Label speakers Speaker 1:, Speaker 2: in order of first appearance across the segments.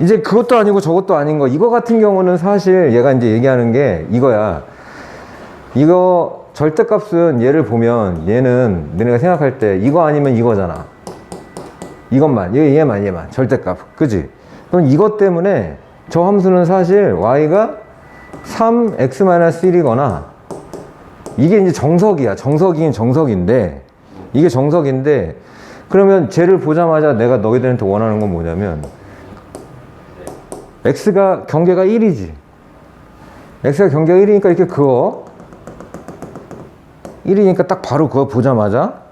Speaker 1: 이제 그것도 아니고 저것도 아닌 거. 이거 같은 경우는 사실 얘가 이제 얘기하는 게 이거야. 이거 절대값은 얘를 보면 얘는 너네가 생각할 때 이거 아니면 이거잖아. 이것만, 얘, 얘만, 얘만. 절대값. 그지? 그럼 이것 때문에 저 함수는 사실 y가 3x-1이거나 이게 이제 정석이야. 정석이긴 정석인데 이게 정석인데 그러면 쟤를 보자마자 내가 너희들한테 원하는 건 뭐냐면 x가 경계가 1이지. x가 경계가 1이니까 이렇게 그어. 1이니까 딱 바로 그거 보자마자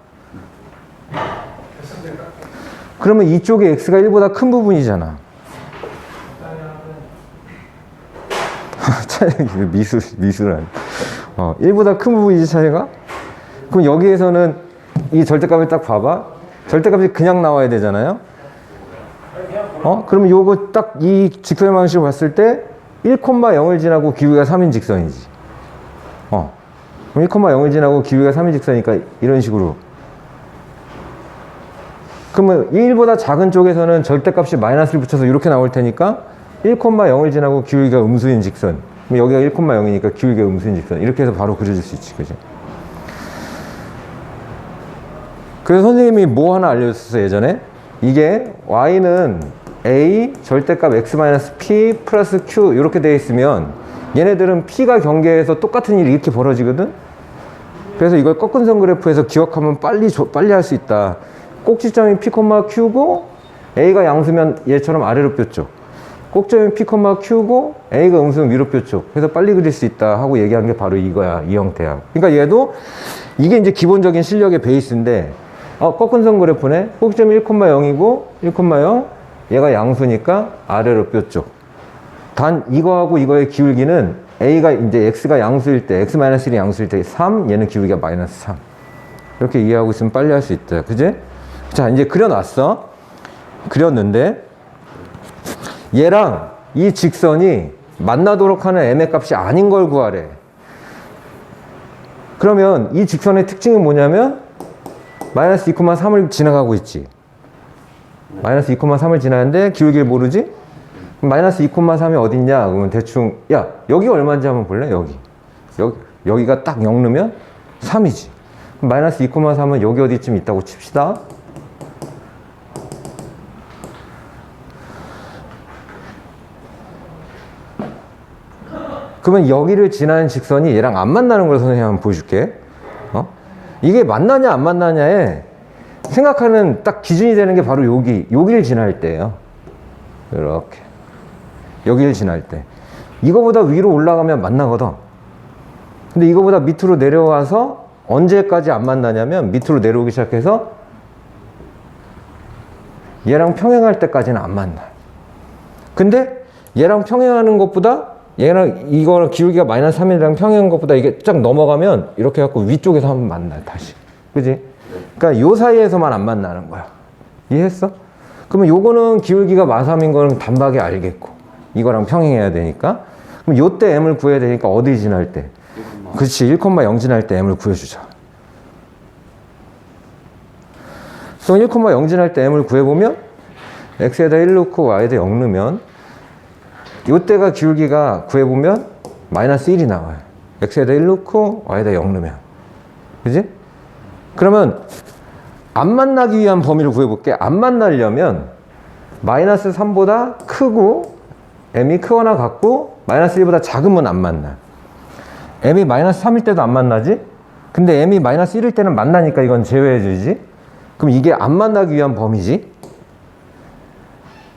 Speaker 1: 그러면 이쪽에 x가 1보다 큰 부분이잖아. 차이가 미술, 미술한. 어, 1보다 큰 부분이지, 차이가? 그럼 여기에서는 이 절대값을 딱 봐봐. 절대값이 그냥 나와야 되잖아요. 어? 그러면 요거 딱 이 직선의 방식으로 봤을 때 1,0을 지나고 기울기가 3인 직선이지. 어. 그럼 1,0을 지나고 기울기가 3인 직선이니까 이런 식으로. 그러면 1보다 작은 쪽에서는 절대값이 마이너스를 붙여서 이렇게 나올 테니까 1,0을 지나고 기울기가 음수인 직선. 그럼 여기가 1,0이니까 기울기가 음수인 직선. 이렇게 해서 바로 그려줄 수 있지. 그지? 그래서 선생님이 뭐 하나 알려줬어 예전에 이게 y는 a 절대값 x-p 플러스 q 이렇게 돼 있으면 얘네들은 p가 경계에서 똑같은 일이 이렇게 벌어지거든? 그래서 이걸 꺾은 선 그래프에서 기억하면 빨리 조- 빨리 할 수 있다. 꼭지점이 p, q고 a가 양수면 얘처럼 아래로 뼈죠. 꼭점이 p, q고 a가 음수면 위로 뼈죠. 그래서 빨리 그릴 수 있다 하고 얘기한 게 바로 이거야 이 형태야. 그러니까 얘도 이게 이제 기본적인 실력의 베이스인데 어, 꺾은 선 그래프네. 꼭지점이 1,0이고 1,0 얘가 양수니까 아래로 뼈쪽. 단 이거하고 이거의 기울기는 a가 이제 x가 양수일 때 x-1이 양수일 때 3, 얘는 기울기가 마이너스 3. 이렇게 이해하고 있으면 빨리 할 수 있다. 그지? 자, 이제 그려놨어. 그렸는데 얘랑 이 직선이 만나도록 하는 m의 값이 아닌 걸 구하래. 그러면 이 직선의 특징이 뭐냐면 마이너스 2,3을 지나가고 있지. 마이너스 2,3을 지나는데 기울기를 모르지? 마이너스 2,3이 어딨냐? 그러면 대충, 야, 여기 얼마인지 한번 볼래? 여기. 여기, 여기가 딱 0 넣으면 3이지. 그럼 마이너스 2,3은 여기 어디쯤 있다고 칩시다. 그러면 여기를 지나는 직선이 얘랑 안 만나는 걸 선생님 한번 보여줄게. 어? 이게 만나냐 안 만나냐에 생각하는 딱 기준이 되는 게 바로 여기, 여기를 지날 때예요. 이렇게. 여기를 지날 때. 이거보다 위로 올라가면 만나거든. 근데 이거보다 밑으로 내려와서 언제까지 안 만나냐면 밑으로 내려오기 시작해서 얘랑 평행할 때까지는 안 만나. 근데 얘랑 평행하는 것보다 얘랑 이거랑 기울기가 마이너스 3이랑 평행한 것보다 이게 쫙 넘어가면 이렇게 해갖고 위쪽에서 한번 만나요 다시 그지? 그러니까 요 사이에서만 안 만나는 거야 이해했어? 그러면 요거는 기울기가 마3인 거는 단박에 알겠고 이거랑 평행해야 되니까 그럼 요때 m을 구해야 되니까 어디 지날 때? 그렇지 1,0 지날 때 m을 구해주자 그럼 1,0 지날 때 m을 구해보면 x에다 1 넣고 y에다 0 넣으면 요때가 기울기가 구해보면 마이너스 1이 나와요. x에다 1 넣고 y에다 0 넣으면. 그지? 그러면 안 만나기 위한 범위를 구해볼게. 안 만나려면 마이너스 3보다 크고 m이 크거나 같고 마이너스 1보다 작으면 안 만나. m이 마이너스 3일 때도 안 만나지? 근데 m이 마이너스 1일 때는 만나니까 이건 제외해주지? 그럼 이게 안 만나기 위한 범위지?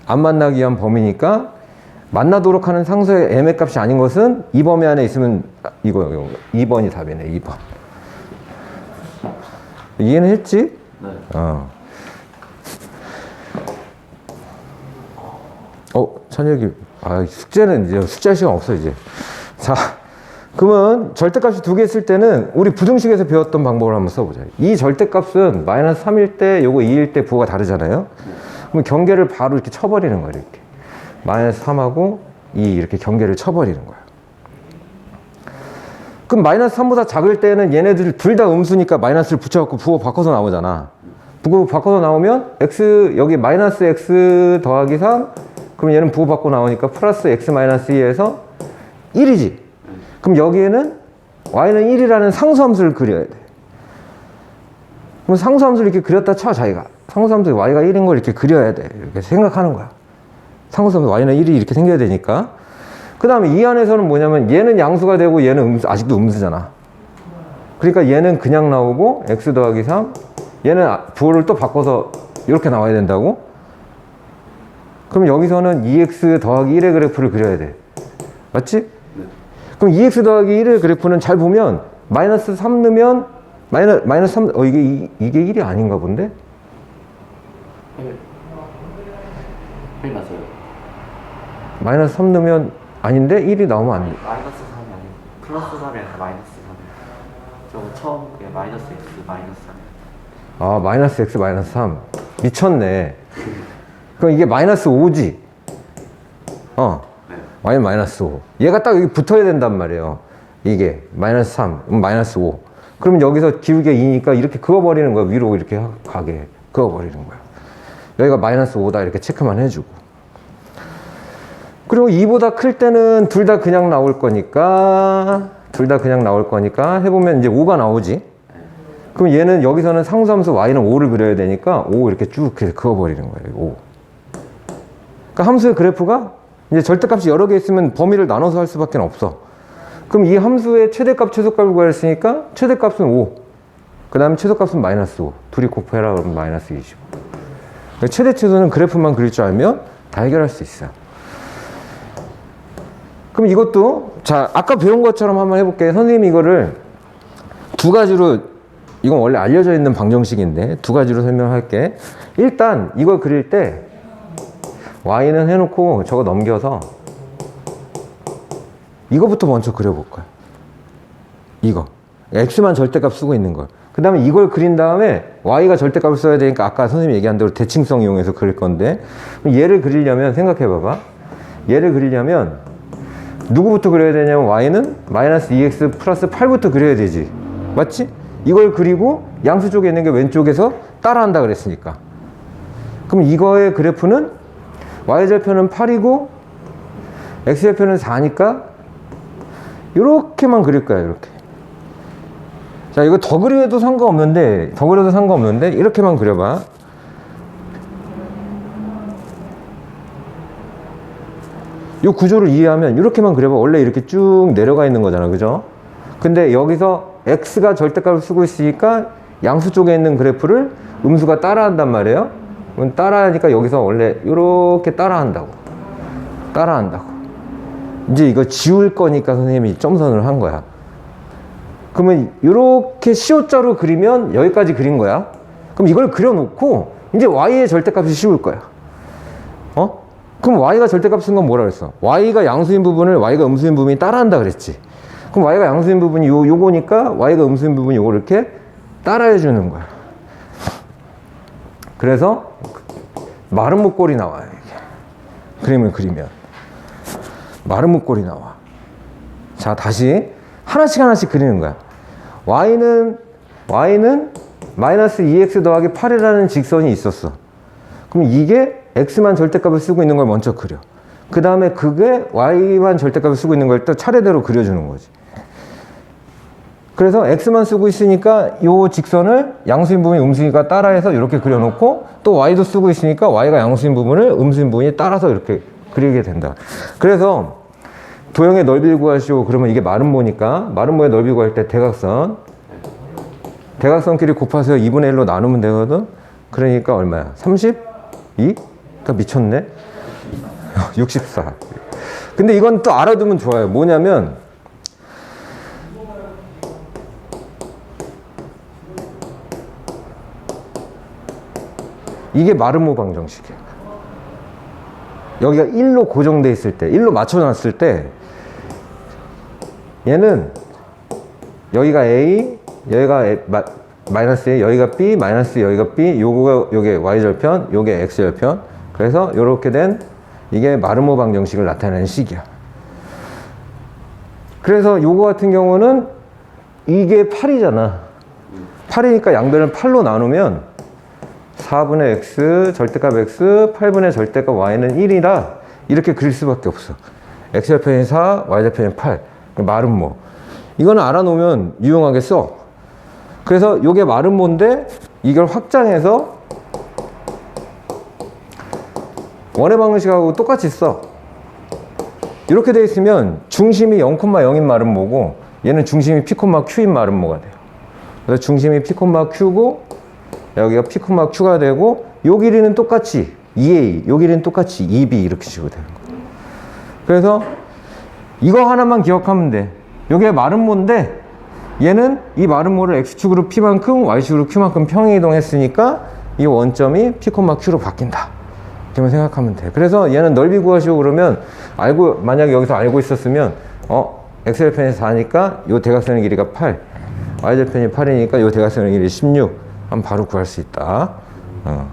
Speaker 1: 안 만나기 위한 범위니까 만나도록 하는 상수의 m의 값이 아닌 것은 이 범위 안에 있으면 아, 이거 이거 2번이 답이네 2번 이해는 했지?
Speaker 2: 네.
Speaker 1: 어. 어, 찬혁이, 아, 숙제는 이제 숙제할 시간 없어, 이제. 자, 그러면 절대값이 두 개 있을 때는 우리 부등식에서 배웠던 방법을 한번 써보자. 이 절대값은 마이너스 3일 때, 요거 2일 때 부호가 다르잖아요? 그럼 경계를 바로 이렇게 쳐버리는 거예요, 이렇게. 마이너스 3하고 2 이렇게 경계를 쳐버리는 거야. 그럼 마이너스 3보다 작을 때는 얘네들 둘 다 음수니까 마이너스를 붙여갖고 부호 바꿔서 나오잖아. 부호 바꿔서 나오면 x 여기 마이너스 x 더하기 3 그럼 얘는 부호받고 나오니까 플러스 x 마이너스 2에서 1이지. 그럼 여기에는 y는 1이라는 상수함수를 그려야 돼. 그럼 상수함수를 이렇게 그렸다 쳐 자기가. 상수함수 y가 1인 걸 이렇게 그려야 돼. 이렇게 생각하는 거야. 상수함수 y는 1이 이렇게 생겨야 되니까. 그 다음에 이 안에서는 뭐냐면 얘는 양수가 되고 얘는 음수, 아직도 음수잖아. 그러니까 얘는 그냥 나오고 x 더하기 3 얘는 아- 부호를 또 바꿔서 이렇게 나와야 된다고? 그럼 여기서는 2x 더하기 1의 그래프를 그려야 돼. 맞지? 그럼 2x 더하기 1의 그래프는 잘 보면 마이너스 3 넣으면 마이너, 마이너스 3, 어, 이게, 이- 이게 1이 아닌가 본데?
Speaker 2: 1. 1 맞아요.
Speaker 1: 마이너스 3 넣으면 아닌데 1이 나오면 안 돼.
Speaker 2: 마이너스 3이 아니고 플러스 3이랑 마이너스 3. 저거 처음 게 마이너스 x 마이너스 3.
Speaker 1: 아, 마이너스 x 마이너스 3. 미쳤네. 그럼 이게 마이너스 5지? 어.
Speaker 2: 네.
Speaker 1: y 마이너스 5. 얘가 딱 여기 붙어야 된단 말이에요. 이게 마이너스 3, 음, 마이너스 5. 그럼 여기서 기울기 2니까 이렇게 그어버리는 거야. 위로 이렇게 하- 가게 그어버리는 거야. 여기가 마이너스 5다 이렇게 체크만 해주고. 그리고 2보다 클 때는 둘 다 그냥 나올 거니까 둘 다 그냥 나올 거니까 해보면 이제 5가 나오지. 그럼 얘는 여기서는 상수함수 y는 5를 그려야 되니까 5 이렇게 쭉 그어버리는 거예요. 5. 그러니까 함수의 그래프가 이제 절대값이 여러 개 있으면 범위를 나눠서 할 수밖에 없어. 그럼 이 함수의 최대값, 최소값을 구했으니까 최대값은 5. 그 다음에 최소값은 마이너스 5. 둘이 곱해라 그러면 마이너스 25. 그러니까 최대, 최소는 그래프만 그릴 줄 알면 다 해결할 수 있어요. 그럼 이것도 자 아까 배운 것처럼 한번 해볼게요. 선생님이 이거를 두 가지로 이건 원래 알려져 있는 방정식인데 두 가지로 설명할게. 일단 이걸 그릴 때 y는 해놓고 저거 넘겨서 이거부터 먼저 그려볼 거야. 이거 x만 절대값 쓰고 있는 거. 그 다음에 이걸 그린 다음에 y가 절대값을 써야 되니까 아까 선생님이 얘기한 대로 대칭성 이용해서 그릴 건데 얘를 그리려면 생각해 봐봐. 얘를 그리려면 누구부터 그려야 되냐면 y는 마이너스 2x 플러스 8부터 그려야 되지. 맞지? 이걸 그리고 양수 쪽에 있는 게 왼쪽에서 따라한다 그랬으니까. 그럼 이거의 그래프는 y절편은 8이고 x절편은 4니까 이렇게만 그릴 거야, 이렇게. 자, 이거 더 그려도 상관없는데, 더 그려도 상관없는데, 이렇게만 그려봐. 이 구조를 이해하면 이렇게만 그려봐. 원래 이렇게 쭉 내려가 있는 거잖아. 그죠? 근데 여기서 x가 절대값을 쓰고 있으니까 양수 쪽에 있는 그래프를 음수가 따라한단 말이에요. 따라하니까 여기서 원래 이렇게 따라한다고. 따라한다고. 이제 이거 지울 거니까 선생님이 점선을 한 거야. 그러면 이렇게 시옷자로 그리면 여기까지 그린 거야. 그럼 이걸 그려놓고 이제 y의 절대값이 씌울 거야. 어? 그럼 y가 절대값 쓴건 뭐라 그랬어? y가 양수인 부분을 y가 음수인 부분이 따라한다 그랬지. 그럼 y가 양수인 부분이 요, 요거니까 y가 음수인 부분이 요걸 이렇게 따라해 주는 거야. 그래서 마른 목골이 나와요. 이게. 그림을 그리면 마른 목골이 나와. 자 다시 하나씩 하나씩 그리는 거야. y는 y는 마이너스 2x 더하기 8이라는 직선이 있었어. 그럼 이게 x만 절대값을 쓰고 있는 걸 먼저 그려. 그 다음에 그게 y만 절대값을 쓰고 있는 걸 또 차례대로 그려주는 거지. 그래서 x만 쓰고 있으니까 이 직선을 양수인 부분이 음수니까 따라해서 이렇게 그려놓고 또 y도 쓰고 있으니까 y가 양수인 부분을 음수인 부분이 따라서 이렇게 그리게 된다. 그래서 도형의 넓이를 구하시오. 그러면 이게 마름모니까 마름모의 넓이 구할 때 대각선 대각선끼리 곱해서 2분의 1로 나누면 되거든. 그러니까 얼마야? 32? 그러니까 미쳤네. 64. 근데 이건 또 알아두면 좋아요. 뭐냐면 이게 마르모 방정식이에요. 여기가 1로 고정돼 있을 때, 1로 맞춰놨을 때 얘는 여기가 A, 여기가 A, 마, 마이너스 A, 여기가 B, 마이너스 여기가 B, 요거가 요게 Y절편, 요게 X절편. 그래서 요렇게 된 이게 마르모 방정식을 나타내는 식이야. 그래서 요거 같은 경우는 이게 8이잖아. 8이니까 양변을 8로 나누면 4분의 x 절대값 x, 8분의 절대값 y는 1이라 이렇게 그릴 수밖에 없어. x좌편이 4, y좌편이 8. 마름모. 이거는 알아놓으면 유용하게 써. 그래서 이게 마름모인데 이걸 확장해서 원의 방정식하고 똑같이 써. 이렇게 돼 있으면 중심이 0,0인 마름모고 얘는 중심이 p, q인 마름모가 돼요. 그래서 중심이 p, q고 여기가 p, q가 되고 요 길이는 똑같이 2a, 요 길이는 똑같이 2b 이렇게 식으로 되는 거예요. 그래서 이거 하나만 기억하면 돼. 요게 마름모인데 얘는 이 마름모를 x축으로 p만큼 y축으로 q만큼 평행이동했으니까 이 원점이 p, q로 바뀐다. 이렇게만 생각하면 돼. 그래서 얘는 넓이 구하시고 그러면 알고 만약에 여기서 알고 있었으면 어 x절편이 4니까 요 대각선의 길이가 8 y절편이 8이니까 요 대각선의 길이 16 하면 바로 구할 수 있다. 어.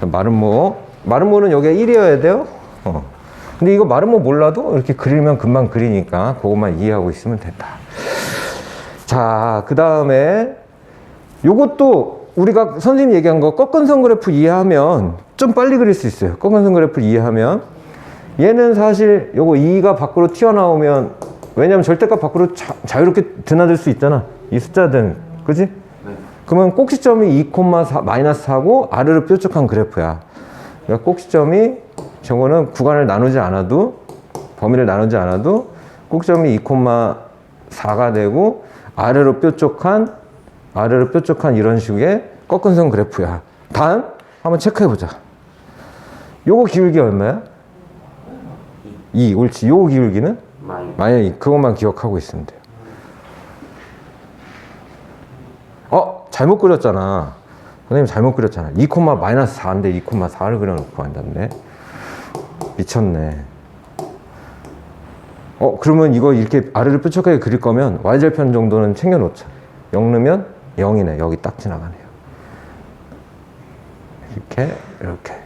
Speaker 1: 마름모 마름모는 여기가 1이어야 돼요. 어. 근데 이거 마름모 몰라도 이렇게 그리면 금방 그리니까 그것만 이해하고 있으면 된다. 자, 그 다음에 요것도 우리가 선생님 얘기한 거 꺾은 선 그래프 이해하면 좀 빨리 그릴 수 있어요. 꺾은 선 그래프 이해하면 얘는 사실 요거 2가 밖으로 튀어나오면 왜냐면 절대값 밖으로 자, 자유롭게 드나들 수 있잖아. 이 숫자든 그지? 그러면 꼭지점이 2, 마이너스 4고 아래로 뾰족한 그래프야. 그러니까 꼭지점이 저거는 구간을 나누지 않아도 범위를 나누지 않아도 꼭지점이 2,4가 되고 아래로 뾰족한 아래로 뾰족한 이런 식의 꺾은 선 그래프야. 단 한번 체크해 보자. 요거 기울기 얼마야? 2. 옳지. 요거 기울기는
Speaker 2: 마이
Speaker 1: 만약에 그것만 기억하고 있으면 돼요. 어? 잘못 그렸잖아. 선생님 잘못 그렸잖아. 2, 마이너스 4인데 2, 4를 그려놓고 한다네. 미쳤네. 어, 그러면 이거 이렇게 아래를 뾰족하게 그릴 거면 y절편 정도는 챙겨놓자. 0 넣으면 0이네. 여기 딱 지나가네요. 이렇게, 이렇게.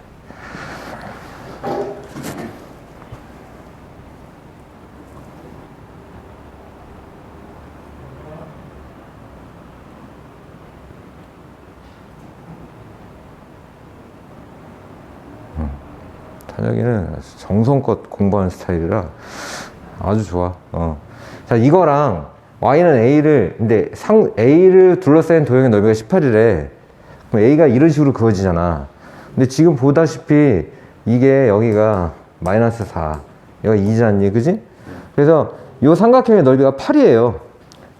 Speaker 1: 탄혁이는 정성껏 공부하는 스타일이라 아주 좋아. 어. 자, 이거랑 y는 a를 근데 상 a를 둘러싸인 도형의 넓이가 18이래. 그럼 a가 이런 식으로 그어지잖아. 근데 지금 보다시피 이게 여기가 마이너스 4, 여기가 2지 않니, 그지? 그래서 이 삼각형의 넓이가 8이에요.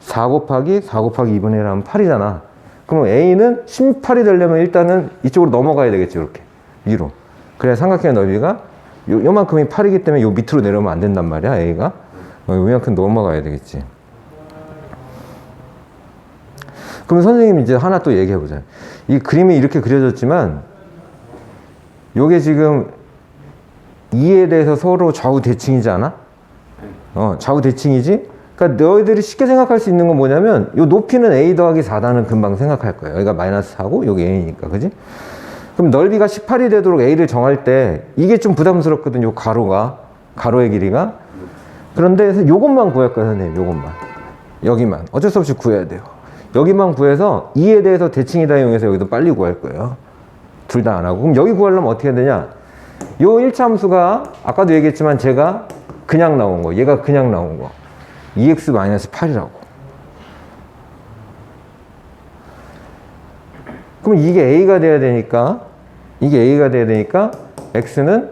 Speaker 1: 4 곱하기 4 곱하기 2분의 1 하면 8이잖아. 그럼 a는 18이 되려면 일단은 이쪽으로 넘어가야 되겠지, 이렇게. 위로. 그래야 삼각형의 넓이가 요, 요만큼이 8이기 때문에 요 밑으로 내려오면 안 된단 말이야, A가. 어, 요만큼 넘어가야 되겠지. 그럼 선생님 이제 하나 또 얘기해 보자. 이 그림이 이렇게 그려졌지만, 요게 지금 2에 대해서 서로 좌우 대칭이지 않아? 어, 좌우 대칭이지? 그러니까 너희들이 쉽게 생각할 수 있는 건 뭐냐면, 요 높이는 A 더하기 4다는 금방 생각할 거예요. 여기가 마이너스 4고, 여기 A니까, 그지? 그럼 넓이가 18이 되도록 A를 정할 때 이게 좀 부담스럽거든, 요 가로가. 가로의 길이가. 그런데 요것만 구할 거예요, 선생님. 요것만. 여기만. 어쩔 수 없이 구해야 돼요. 여기만 구해서 2에 대해서 대칭이다 이용해서 여기도 빨리 구할 거예요. 둘 다 안 하고. 그럼 여기 구하려면 어떻게 해야 되냐? 요 1차 함수가 아까도 얘기했지만 제가 그냥 나온 거. 얘가 그냥 나온 거. 2x-8이라고. 그럼 이게 a가 돼야 되니까 이게 a가 돼야 되니까 x는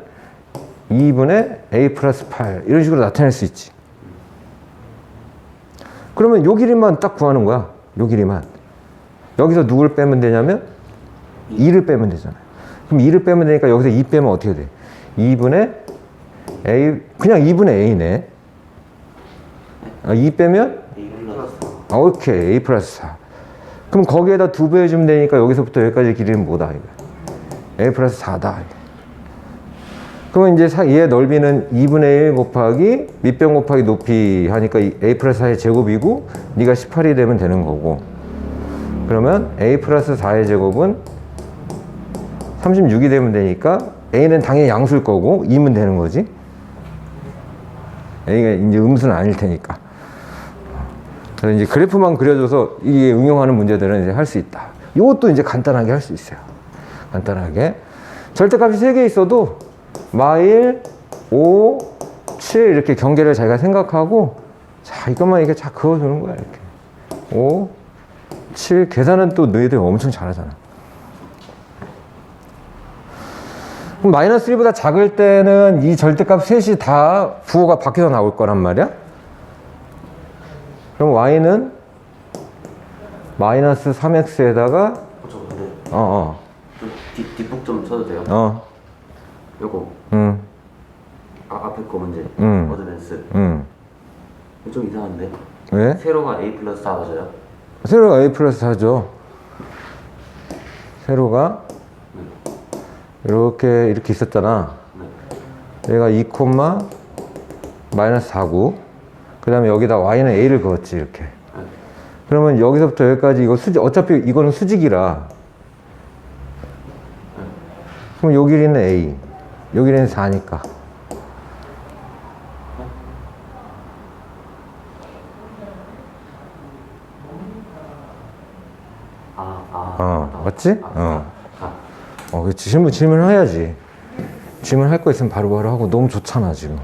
Speaker 1: 2분의 a 플러스 8 이런 식으로 나타낼 수 있지. 그러면 요 길이만 딱 구하는 거야. 요 길이만. 여기서 누굴 빼면 되냐면 2를 빼면 되잖아요. 그럼 2를 빼면 되니까 여기서 2 빼면 어떻게 돼? 2분의 a 그냥 2분의 a네. 아, 2 빼면 아, 오케이 a 플러스 4. 그럼 거기에다 두배 해주면 되니까 여기서부터 여기까지 길이는 뭐다 a 플러스 4다. 그러면 이제 사- 얘의 넓이는 2분의 1 곱하기 밑변 곱하기 높이 하니까 이 a 플러스 4의 제곱이고 네가 18이 되면 되는 거고 그러면 a 플러스 4의 제곱은 36이 되면 되니까 a는 당연히 양수일 거고 2면 되는 거지 a가 이제 음수는 아닐 테니까 그래서 이제 그래프만 그려줘서 이게 응용하는 문제들은 이제 할 수 있다. 이것도 이제 간단하게 할 수 있어요. 간단하게. 절대값이 세개 있어도 마일, 5, 7 이렇게 경계를 자기가 생각하고 자 이것만 이렇게 자 그어주는 거야 이렇게. 5, 7 계산은 또 너희들 엄청 잘하잖아. 그럼 마이너스 1보다 작을 때는 이 절대값 셋이 다 부호가 바뀌어서 나올 거란 말이야? 그럼 y는 마이너스 3x에다가
Speaker 2: 어, 저 근데
Speaker 1: 어어.
Speaker 2: 좀 뒷, 뒷북 좀 쳐도 돼요?
Speaker 1: 어,
Speaker 2: 요거
Speaker 1: 음,
Speaker 2: 아, 앞에 거 문제
Speaker 1: 음.
Speaker 2: 어드밴스
Speaker 1: 음.
Speaker 2: 좀 이상한데?
Speaker 1: 왜?
Speaker 2: 세로가 A 플러스 4 맞아요?
Speaker 1: 세로가 a 플러스 4죠. 세로가 이렇게 이렇게 있었잖아.
Speaker 2: 네.
Speaker 1: 얘가 2 콤마 마이너스 4고 그 다음에 여기다 y는 a를 그었지 이렇게.
Speaker 2: 네.
Speaker 1: 그러면 여기서부터 여기까지 이거 수직 어차피 이거는 수직이라. 그럼 요 길이는 a, 요 길이는 4니까.
Speaker 2: 아, 아.
Speaker 1: 어,
Speaker 2: 아,
Speaker 1: 맞지?
Speaker 2: 아,
Speaker 1: 어.
Speaker 2: 아,
Speaker 1: 어, 그 질문 질문을 해야지. 질문할 거 있으면 바로 바로 하고 너무 좋잖아 지금.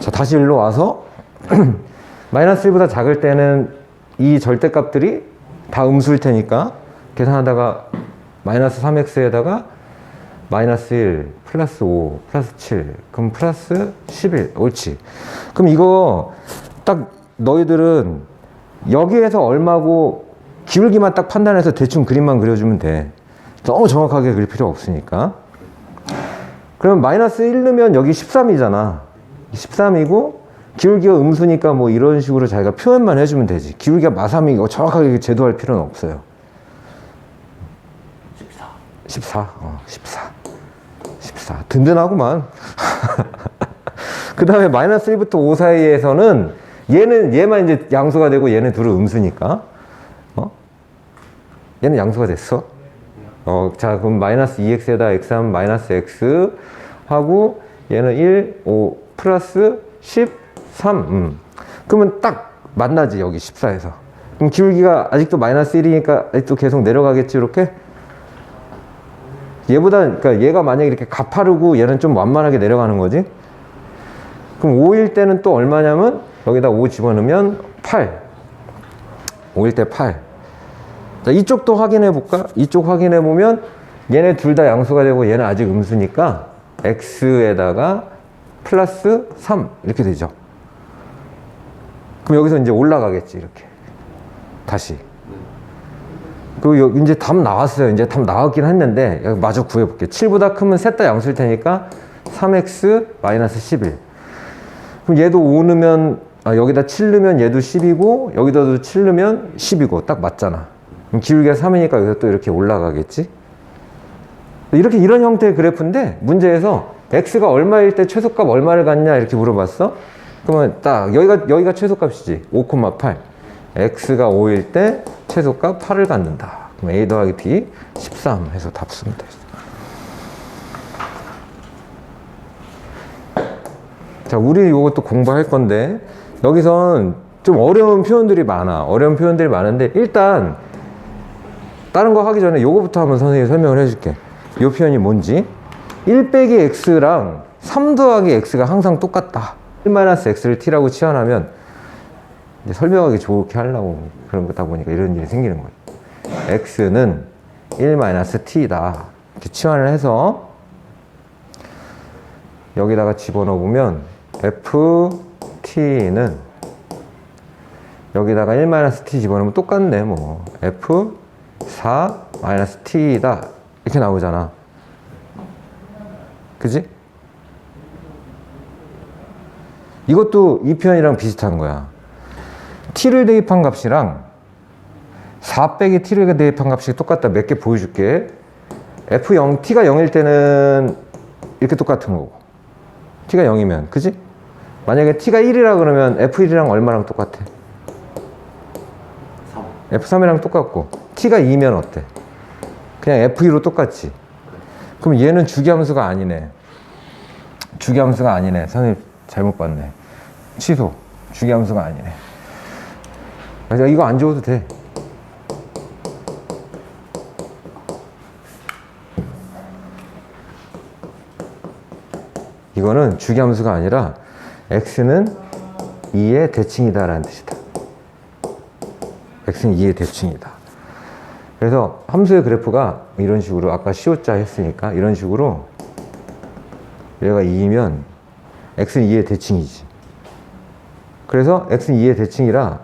Speaker 1: 자 다시 일로 와서 마이너스 1보다 작을 때는 이 절대값들이 다 음수일 테니까 계산하다가 마이너스 3x에다가 마이너스 1 플러스 5 플러스 7 그럼 플러스 11 옳지. 그럼 이거 딱 너희들은 여기에서 얼마고 기울기만 딱 판단해서 대충 그림만 그려주면 돼. 너무 정확하게 그릴 필요 없으니까. 그럼 마이너스 1 넣으면 여기 13이잖아. 13이고 기울기가 음수니까 뭐 이런 식으로 자기가 표현만 해주면 되지. 기울기가 마삼이고 정확하게 제도할 필요는 없어요
Speaker 2: 14
Speaker 1: 14, 어, 14, 14. 든든하구만. 그 다음에 마이너스 1부터 5 사이에서는 얘는, 얘만 이제 양수가 되고 얘는 둘은 음수니까. 어? 얘는 양수가 됐어. 어, 자, 그럼 마이너스 2x에다 x 하면 마이너스 x 하고 얘는 1, 5, 플러스 13. 음. 그러면 딱 만나지, 여기 14에서. 그럼 기울기가 아직도 마이너스 1이니까 아직도 계속 내려가겠지, 이렇게? 얘보다 그러니까 얘가 만약에 이렇게 가파르고 얘는 좀 완만하게 내려가는 거지. 그럼 5일 때는 또 얼마냐면 여기다 5 집어넣으면 8. 5일 때 8. 자, 이쪽도 확인해 볼까? 이쪽 확인해 보면 얘네 둘 다 양수가 되고 얘는 아직 음수니까 x에다가 플러스 3 이렇게 되죠. 그럼 여기서 이제 올라가겠지 이렇게. 다시. 그리고 여- 이제 답 나왔어요. 이제 답 나왔긴 했는데 마저 구해볼게요. 7보다 크면 셋 다 양수일 테니까 3x 마이너스 11. 그럼 얘도 5 넣으면 아, 여기다 7 넣으면 얘도 10이고 여기다도 7 넣으면 10이고 딱 맞잖아. 기울기가 3이니까 여기서 또 이렇게 올라가겠지. 이렇게 이런 형태의 그래프인데 문제에서 x가 얼마일 때 최소값 얼마를 갖냐 이렇게 물어봤어. 그러면 딱 여기가 여기가 최소값이지 5,8. x가 5일 때 최소값 8을 갖는다. 그럼 a 더하기 b 13 해서 답 쓰면 돼. 자, 우리 이것도 공부할 건데 여기선 좀 어려운 표현들이 많아. 어려운 표현들이 많은데 일단 다른 거 하기 전에 요거부터 한번 선생님이 설명을 해줄게. 요 표현이 뭔지. 1 빼기 x랑 3 더하기 x가 항상 똑같다. 1-x를 t라고 치환하면 설명하기 좋게 하려고 그런 거다 보니까 이런 일이 생기는 거예요. x는 1-t다. 이렇게 치환을 해서 여기다가 집어넣어 보면 ft는 여기다가 1-t 집어넣으면 똑같네 뭐 f4-t다 이렇게 나오잖아 그지? 이것도 이 표현이랑 비슷한 거야 t를 대입한 값이랑 4 빼기 t를 대입한 값이 똑같다. 몇 개 보여줄게. F0 t가 0일 때는 이렇게 똑같은 거고. T가 0이면 그지? 만약에 t가 1이라 그러면 f1이랑 얼마랑 똑같아?
Speaker 2: 3
Speaker 1: f3이랑 똑같고. T가 2면 어때? 그냥 f2로 똑같지. 그럼 얘는 주기함수가 아니네. 주기함수가 아니네. 선생님 잘못 봤네. 취소. 주기함수가 아니네 그래서 이거 안 지워도 돼 이거는 주기함수가 아니라 x는 2의 대칭이다 라는 뜻이다. x는 2의 대칭이다. 그래서 함수의 그래프가 이런 식으로 아까 시오자 했으니까 이런 식으로 얘가 2이면 x는 2의 대칭이지. 그래서 x는 2의 대칭이라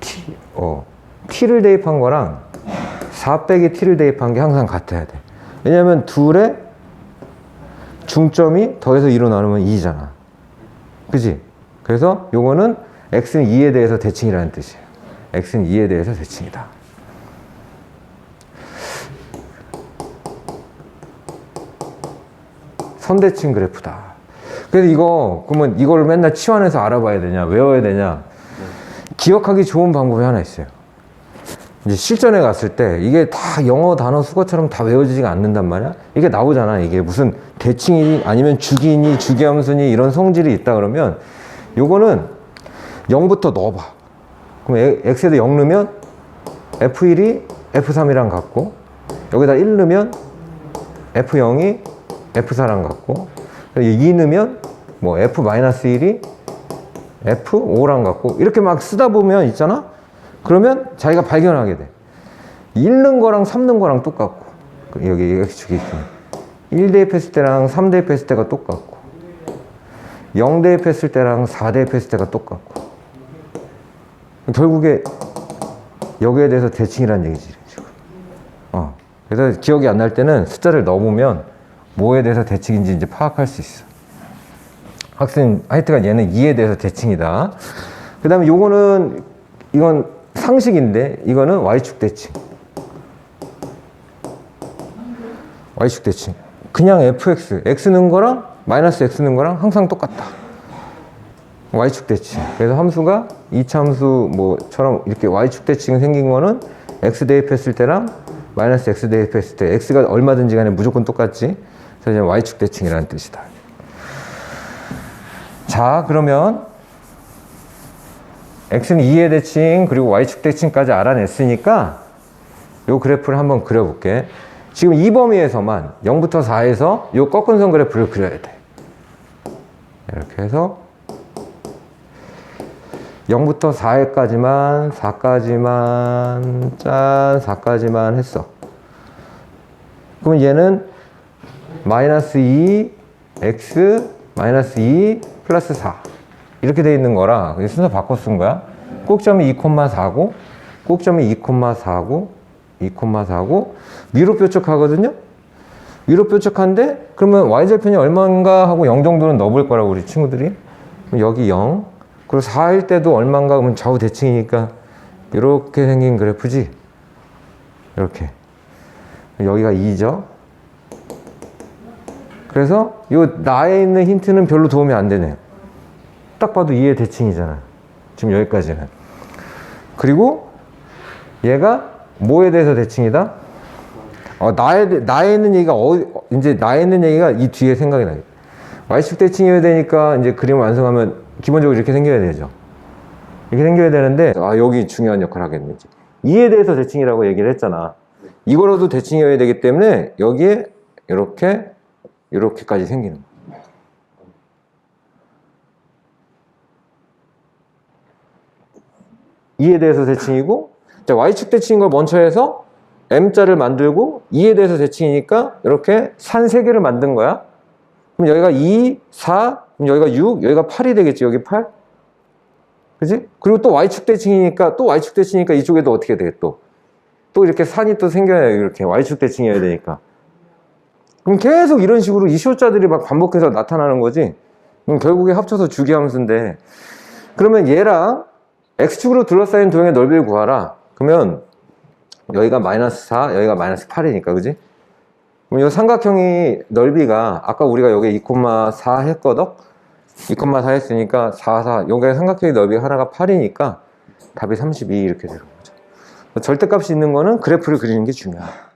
Speaker 1: t, 어, t를 대입한 거랑 4 빼기 t를 대입한 게 항상 같아야 돼. 왜냐면 둘의 중점이 더해서 2로 나누면 2잖아. 그지? 그래서 요거는 x는 2에 대해서 대칭이라는 뜻이에요. x는 2에 대해서 대칭이다. 선대칭 그래프다. 그래서 이거 그러면 이걸 맨날 치환해서 알아봐야 되냐, 외워야 되냐? 기억하기 좋은 방법이 하나 있어요. 이제 실전에 갔을 때 이게 다 영어 단어 수거처럼 다 외워지지가 않는단 말이야. 이게 나오잖아. 이게 무슨 대칭이니 아니면 주기니 주기함수니 이런 성질이 있다 그러면 요거는 0부터 넣어봐. 그럼 에- x에도 0 넣으면 f1이 f3이랑 같고 여기다 1 넣으면 f0이 f4랑 같고 2 넣으면 뭐 f-1이 f5랑 같고 이렇게 막 쓰다 보면 있잖아. 그러면 자기가 발견하게 돼. 1 넣은 거랑 3 넣은 거랑 똑같고 그 여기 x축이 있으면 1 대입 했을 때랑 3 대입 했을 때가 똑같고 0 대입 했을 때랑 4 대입 했을 때가 똑같고 결국에 여기에 대해서 대칭이라는 얘기지 지금. 어. 그래서 기억이 안 날 때는 숫자를 넣어보면 뭐에 대해서 대칭인지 이제 파악할 수 있어. 학생 하여튼간 얘는 2에 대해서 대칭이다. 그 다음에 요거는 이건 상식인데 이거는 y축 대칭. y축 대칭. 그냥 fx, x 는 거랑 마이너스 x 는 거랑 항상 똑같다. y축 대칭. 그래서 함수가 이차함수 뭐처럼 이렇게 y축 대칭이 생긴 거는 x 대입했을 때랑 마이너스 x 대입했을 때 x가 얼마든지 간에 무조건 똑같지. 그래서 y축 대칭이라는 뜻이다. 자, 그러면 x는 2의 대칭 그리고 y축 대칭까지 알아냈으니까 요 그래프를 한번 그려볼게. 지금 이 범위에서만 0부터 4에서 요 꺾은 선 그래프를 그려야 돼. 이렇게 해서 0부터 4회까지만 4까지만 짠 4까지만 했어. 그럼 얘는 마이너스 2 x 마이너스 2 플러스 4 이렇게 돼 있는 거라 순서 바꿔 쓴 거야. 꼭점이 2,4고 꼭점이 2,4고 2,4고 위로 뾰족하거든요. 위로 뾰족한데 그러면 y절편이 얼마인가 하고 0 정도는 넣어볼 거라고 우리 친구들이. 여기 0 그리고 4일 때도 얼마인가 그러면 좌우 대칭이니까 이렇게 생긴 그래프지? 이렇게. 여기가 2죠 그래서 요 나에 있는 힌트는 별로 도움이 안 되네요 딱 봐도 2의 대칭이잖아 지금 여기까지는 그리고 얘가 뭐에 대해서 대칭이다? 어, 나에, 대- 나에 있는 얘기가, 어, 이제 나에 있는 얘기가 이 뒤에 생각이 나요. Y축 대칭이어야 되니까 이제 그림 완성하면 기본적으로 이렇게 생겨야 되죠. 이렇게 생겨야 되는데, 아, 여기 중요한 역할을 하겠는지. 이에 대해서 대칭이라고 얘기를 했잖아. 이거로도 대칭이어야 되기 때문에 여기에 이렇게, 이렇게까지 생기는 거야. 이에 대해서 대칭이고, 자, Y축 대칭인 걸 먼저 해서 M자를 만들고 2에 대해서 대칭이니까 이렇게 산 3개를 만든 거야. 그럼 여기가 2, 4, 그럼 여기가 6, 여기가 8이 되겠지. 여기 8. 그지? 그리고 또 Y축 대칭이니까 또 Y축 대칭이니까 이쪽에도 어떻게 돼? 또. 또 이렇게 산이 또 생겨야 이렇게 Y축 대칭이어야 되니까. 그럼 계속 이런 식으로 이시오자들이 막 반복해서 나타나는 거지. 그럼 결국에 합쳐서 주기함수인데 그러면 얘랑 X축으로 둘러싸인 도형의 넓이를 구하라. 그러면 여기가 마이너스 4, 여기가 마이너스 8이니까, 그지? 그럼 이 삼각형이 넓이가, 아까 우리가 여기 2,4 했거든? 2,4 했으니까 4, 4. 여기 삼각형의 넓이가 하나가 8이니까 답이 32 이렇게 되는 거죠. 절대값이 있는 거는 그래프를 그리는 게 중요하다.